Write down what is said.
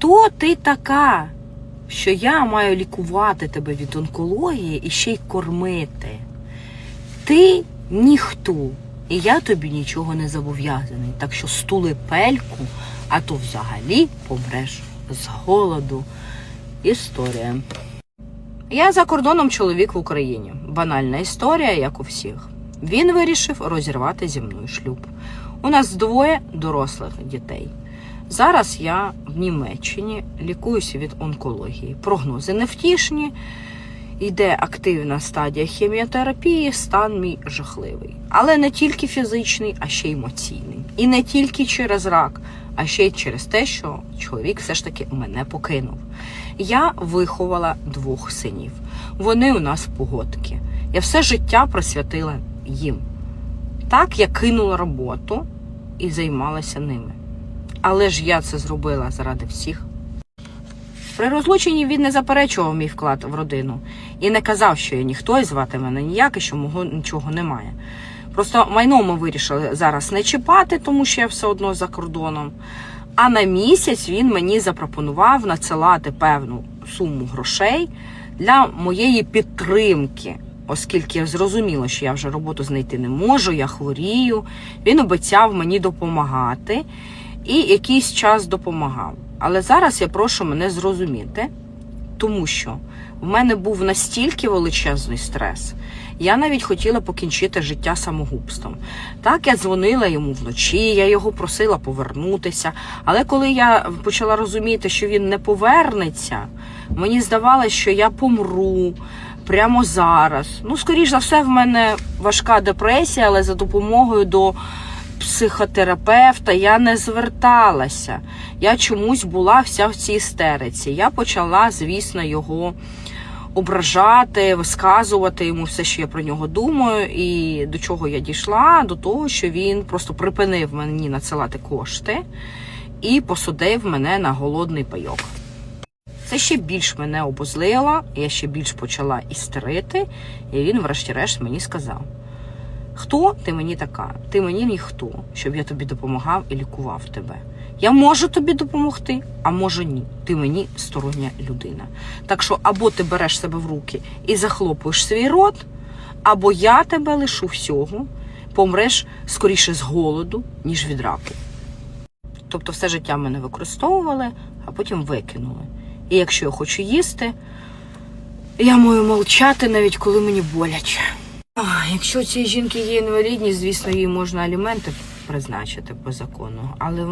Хто ти така, що я маю лікувати тебе від онкології і ще й кормити? Ти ніхто, і я тобі нічого не зобов'язаний. Так що стули пельку, а то взагалі помреш з голоду. Історія. Я за кордоном чоловік в Україні. Банальна історія, як у всіх. Він вирішив розірвати зі мною шлюб. У нас двоє дорослих дітей. Зараз я в Німеччині лікуюся від онкології. Прогнози невтішні. Йде активна стадія хіміотерапії, стан мій жахливий. Але не тільки фізичний, а ще й емоційний. І не тільки через рак, а ще й через те, що чоловік все ж таки мене покинув. Я виховала двох синів. Вони у нас погодки. Я все життя присвятила їм. Так я кинула роботу і займалася ними. Але ж я це зробила заради всіх. При розлученні він не заперечував мій вклад в родину і не казав, що я ніхто і звати мене ніяк, і що мого нічого немає. Просто майно ми вирішили зараз не чіпати, тому що я все одно за кордоном. А на місяць він мені запропонував надсилати певну суму грошей для моєї підтримки, оскільки я зрозуміла, що я вже роботу знайти не можу, я хворію. Він обіцяв мені допомагати і якийсь час допомагав. Але зараз я прошу мене зрозуміти, тому що в мене був настільки величезний стрес. Я навіть хотіла покінчити життя самогубством. Так я дзвонила йому вночі, я його просила повернутися. Але коли я почала розуміти, що він не повернеться, мені здавалося, що я помру прямо зараз. Ну, скоріш за все, в мене важка депресія, але за допомогою до психотерапевта я не зверталася. Я чомусь була вся в цій істериці. Я почала, звісно, його ображати, висказувати йому все, що я про нього думаю, і до чого я дійшла, до того, що він просто припинив мені надсилати кошти і посадив мене на голодний пайок. Це ще більш мене обозлило, я ще більш почала істерити, і він, врешті-решт, мені сказав: Хто ти мені така? Ти мені ніхто, щоб я тобі допомагав і лікував тебе. Я можу тобі допомогти, а може ні. Ти мені стороння людина. Так що або ти береш себе в руки і захлопуєш свій рот, або я тебе лишу всього, помреш скоріше з голоду, ніж від раку. Тобто все життя мене використовували, а потім викинули. І якщо я хочу їсти, я маю мовчати навіть коли мені боляче. Якщо у цієї жінки є інвалідність, звісно, їй можна аліменти призначити по закону, але.